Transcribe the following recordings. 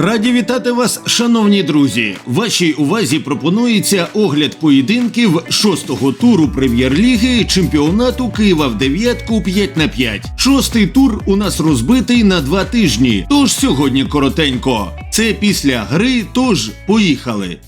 Раді вітати вас, шановні друзі. Вашій увазі пропонується огляд поєдинків шостого туру прем'єр-ліги чемпіонату Києва в дев'ятку 5 на 5. Шостий тур у нас розбитий на два тижні. Тож сьогодні коротенько. Це після гри. Тож поїхали.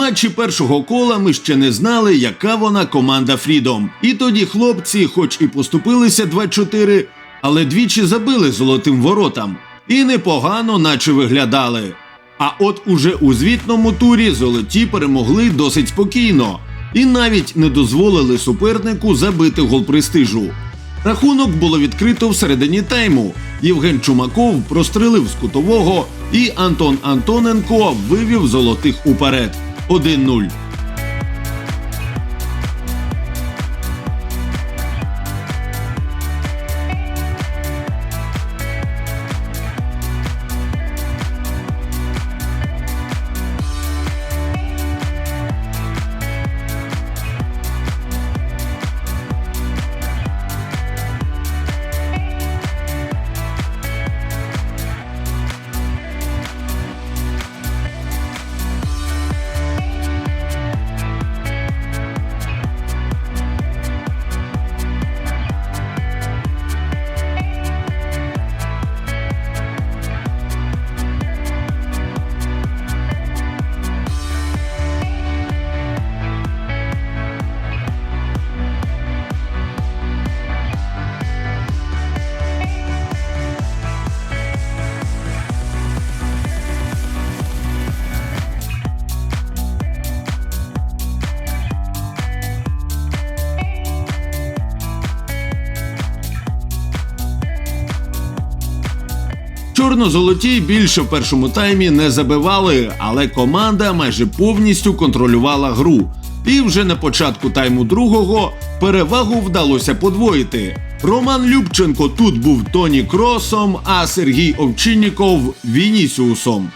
Матчі першого кола ми ще не знали, яка вона команда Фрідом. І тоді хлопці, хоч і поступилися 2-4, але двічі забили золотим воротам. І непогано, наче виглядали. А от уже у звітному турі золоті перемогли досить спокійно і навіть не дозволили супернику забити гол престижу. Рахунок було відкрито в середині тайму. Євген Чумаков прострелив з кутового, і Антон Антоненко вивів золотих уперед. 1-0. Чорно-золоті більше в першому таймі не забивали, але команда майже повністю контролювала гру. І вже на початку тайму другого перевагу вдалося подвоїти. Роман Любченко тут був Тоні Кросом, а Сергій Овчинніков Вінісіусом.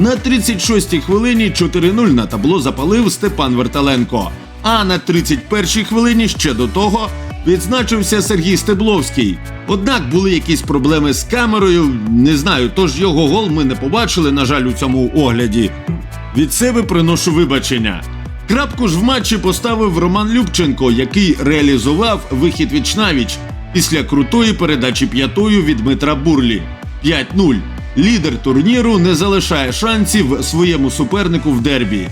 На 36-й хвилині 4-0 на табло запалив Степан Верталенко. А на 31-й хвилині ще до того відзначився Сергій Стебловський. Однак були якісь проблеми з камерою. Не знаю, тож його гол ми не побачили, на жаль, у цьому огляді. Від себе приношу вибачення. Крапку ж в матчі поставив Роман Любченко, який реалізував вихід від Шнавіч після крутої передачі п'ятою від Дмитра Бурлі. 5-0. Лідер турніру не залишає шансів своєму супернику в дербі.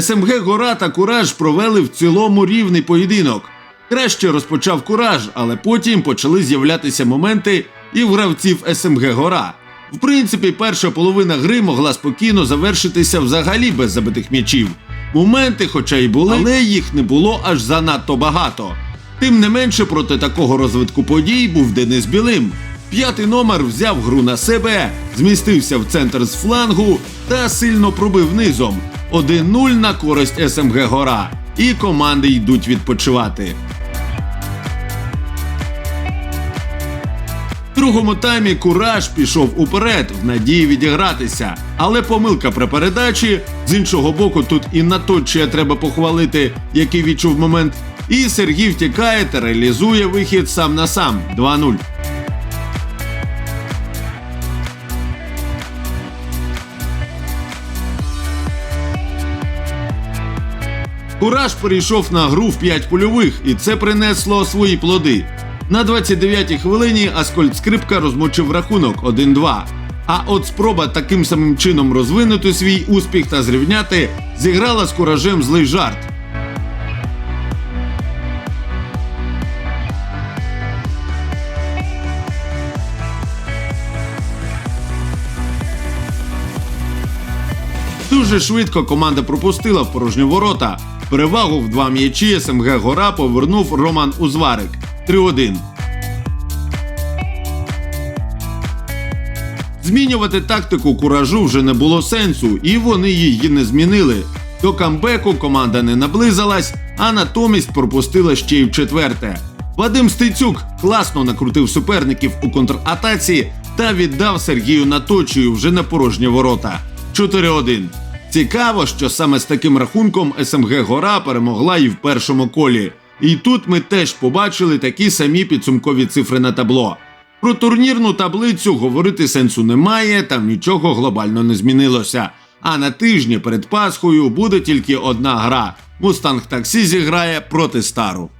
СМГ Гора та Кураж провели в цілому рівний поєдинок. Краще розпочав Кураж, але потім почали з'являтися моменти і в гравців СМГ Гора. В принципі, перша половина гри могла спокійно завершитися взагалі без забитих м'ячів. Моменти, хоча й були, але їх не було аж занадто багато. Тим не менше, проти такого розвитку подій був Денис Білим. П'ятий номер взяв гру на себе, змістився в центр з флангу та сильно пробив низом. 1-0 на користь СМГ Гора. І команди йдуть відпочивати. В другому таймі Кураж пішов уперед в надії відігратися, але помилка при передачі з іншого боку, тут і Наточія треба похвалити, який відчув момент. І Сергій втікає та реалізує вихід сам на сам 2-0. Кураж перейшов на гру в 5 польових, і це принесло свої плоди. На 29-й хвилині Аскольд Скрипка розмочив рахунок 1-2. А от спроба таким самим чином розвинути свій успіх та зрівняти зіграла з куражем злий жарт. Дуже швидко команда пропустила в порожні ворота. Перевагу в два м'ячі СМГ Гора повернув Роман Узварик 3-1. Змінювати тактику куражу вже не було сенсу, і вони її не змінили. До камбеку команда не наблизилась, а натомість пропустила ще й в четверте. Вадим Стецюк класно накрутив суперників у контратаці та віддав Сергію Наточію вже на порожні ворота. 4-1. Цікаво, що саме з таким рахунком СМГ Гора перемогла і в першому колі. І тут ми теж побачили такі самі підсумкові цифри на табло. Про турнірну таблицю говорити сенсу немає, там нічого глобально не змінилося. А на тижні перед Пасхою буде тільки одна гра. Мустанг Таксі зіграє проти стару.